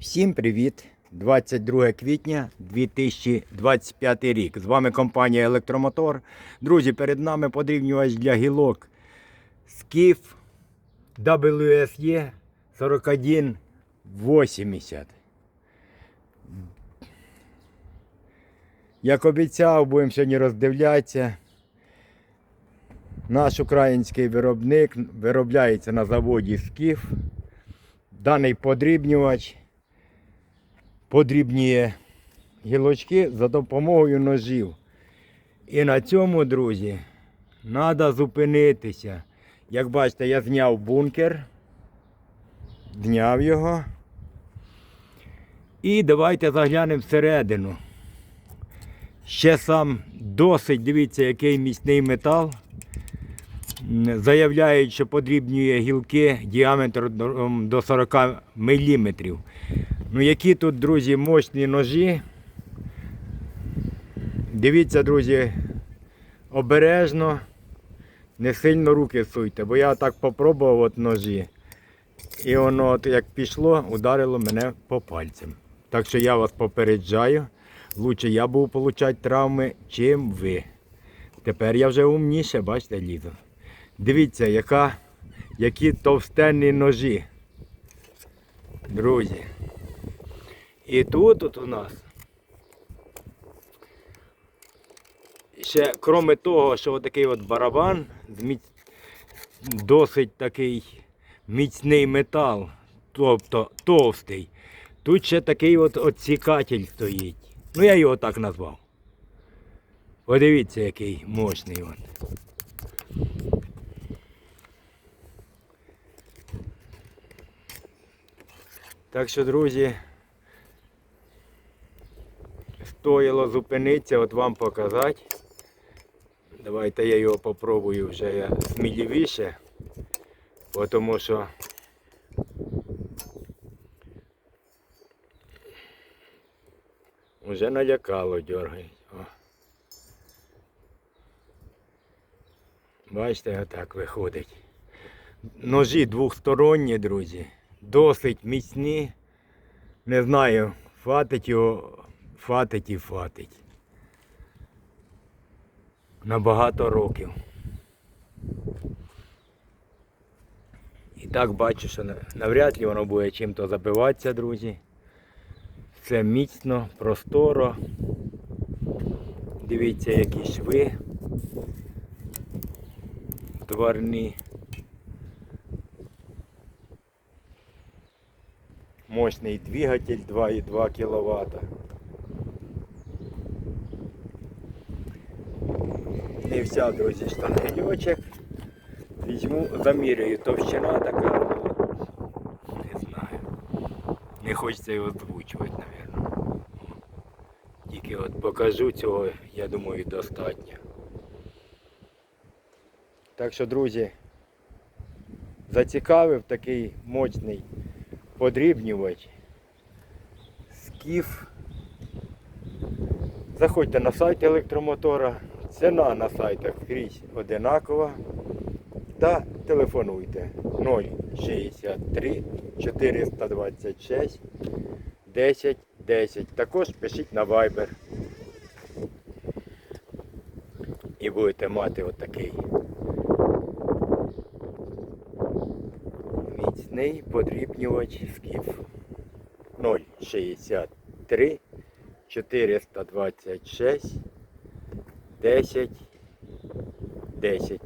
Всім привіт! 22 квітня 2025 рік. З вами компанія Електромотор. Друзі, перед нами подрівнювач для гілок Скіф WSE 4180. Як обіцяв, будемо сьогодні роздивлятися. Наш український виробник виробляється на заводі Скіф. Даний подрібнювач подрібнює гілочки за допомогою ножів. І на цьому, друзі, треба зупинитися. Як бачите, я зняв бункер, зняв його. І давайте заглянемо всередину. Ще сам досить, дивіться, який міцний метал. Заявляють, що подрібнює гілки діаметром до 40 мм. Ну, які тут, друзі, мощні ножі. Дивіться, друзі, обережно, не сильно руки суйте, бо я так попробував от ножі. І воно, от як пішло, ударило мене по пальцям. Так що я вас попереджаю, лучше я буду отримати травми, чим ви. Тепер я вже умніше, бачите, лізу. Дивіться, яка, які товстенні ножі. Друзі. І тут от у нас. Ще, крім того, що отакий от барабан, досить такий міцний метал, тобто товстий. Тут ще такий от отсікатель стоїть. Ну я його так назвав. Подивіться, який мощний він. Так що, друзі, стоїло зупинитися, от вам показати. Давайте я його попробую вже сміливіше, тому що вже налякало дергай. О. Бачите, отак виходить. Ножі двохсторонні, друзі. Досить міцні. Не знаю, фатить його, фатить і фатить. На багато років. І так бачу, що навряд ли воно буде чим-то забиватися, друзі. Все міцно, просторо. Дивіться, які шви. Тварні. Мощний двигатель 2,2 кВт. Не вся, друзі, штангельочок. Візьму, заміряю. Товщина така, не знаю. Не хочеться його озвучувати, мабуть. Тільки от покажу цього, я думаю, достатньо. Так що, друзі, зацікавив такий мощний подрібнювач. Скіф. Заходьте на сайт електромотора. Ціна на сайтах скрізь одинакова. Та телефонуйте 063 426 10 10. Також пишіть на Viber. І будете мати отакий міцний подрібнювач скіф 063 426 10 10.